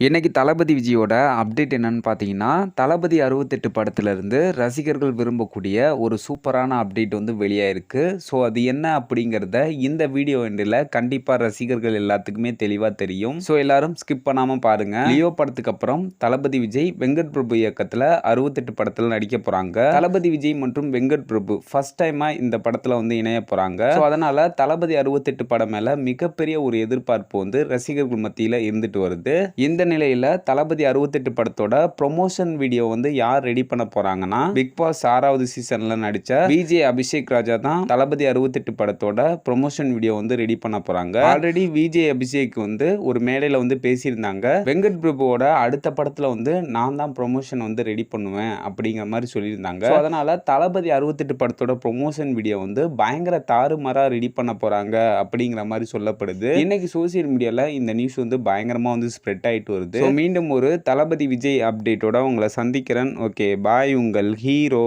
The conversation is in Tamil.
இன்னைக்கு தளபதி விஜயோட அப்டேட் என்னன்னு பார்த்தீங்கன்னா, தளபதி 68 படத்திலிருந்து ரசிகர்கள் விரும்பக்கூடிய ஒரு சூப்பரான அப்டேட் வந்து வெளியாயிருக்கு. ஸோ அது என்ன அப்படிங்கிறத இந்த வீடியோ எண்டில் கண்டிப்பாக ரசிகர்கள் எல்லாத்துக்குமே தெளிவாக தெரியும். ஸோ எல்லாரும் ஸ்கிப் பண்ணாமல் பாருங்க. லியோ படத்துக்கு அப்புறம் தளபதி விஜய், வெங்கட் பிரபு இயக்கத்தில் அறுபத்தெட்டு படத்தில் நடிக்க போகிறாங்க தளபதி விஜய் மற்றும் வெங்கட் பிரபு ஃபர்ஸ்ட் டைமாக இந்த படத்தில் வந்து இணைய போகிறாங்க ஸோ அதனால் தளபதி 68 படம் மேலே மிகப்பெரிய ஒரு எதிர்பார்ப்பு வந்து ரசிகர்கள் மத்தியில் இருந்துட்டு வருது. இந்த நிலையில் தளபதி 68 படத்தோட ப்ரொமோஷன் வீடியோ வந்து யார் ரெடி பண்ண போறாங்கன்னா, பிக் பாஸ் ஆறாவது சீசன்ல நடிச்ச விஜே அபிஷேக் ராஜா தான் தளபதி 68 படத்தோட ப்ரொமோஷன் வீடியோ வந்து ரெடி பண்ண போறாங்க. ஆல்ரெடி விஜே அபிஷேக் வந்து ஒரு மேடையில் வந்து பேசியிருந்தாங்க. வெங்கட் பிரபுவோட அடுத்த படத்தில் வந்து நான் தான் ப்ரொமோஷன் வந்து ரெடி பண்ணுவேன் அப்படிங்கிற மாதிரி சொல்லியிருந்தாங்க. அதனால தளபதி 68 படத்தோட ப்ரொமோஷன் வீடியோ வந்து பயங்கர தாறுமாறாக ரெடி பண்ண போறாங்க அப்படிங்கிற மாதிரி சொல்லப்படுது. இன்னைக்கு சோசியல் மீடியாவில் இந்த நியூஸ் வந்து பயங்கரமாக வந்து ஸ்ப்ரெட் ஆயிட்டு வருது. ஸோ மீண்டும் ஒரு தளபதி விஜய் அப்டேட்டோட உங்களை சந்திக்கிறேன். ஓகே பாய் உங்கள் ஹீரோ.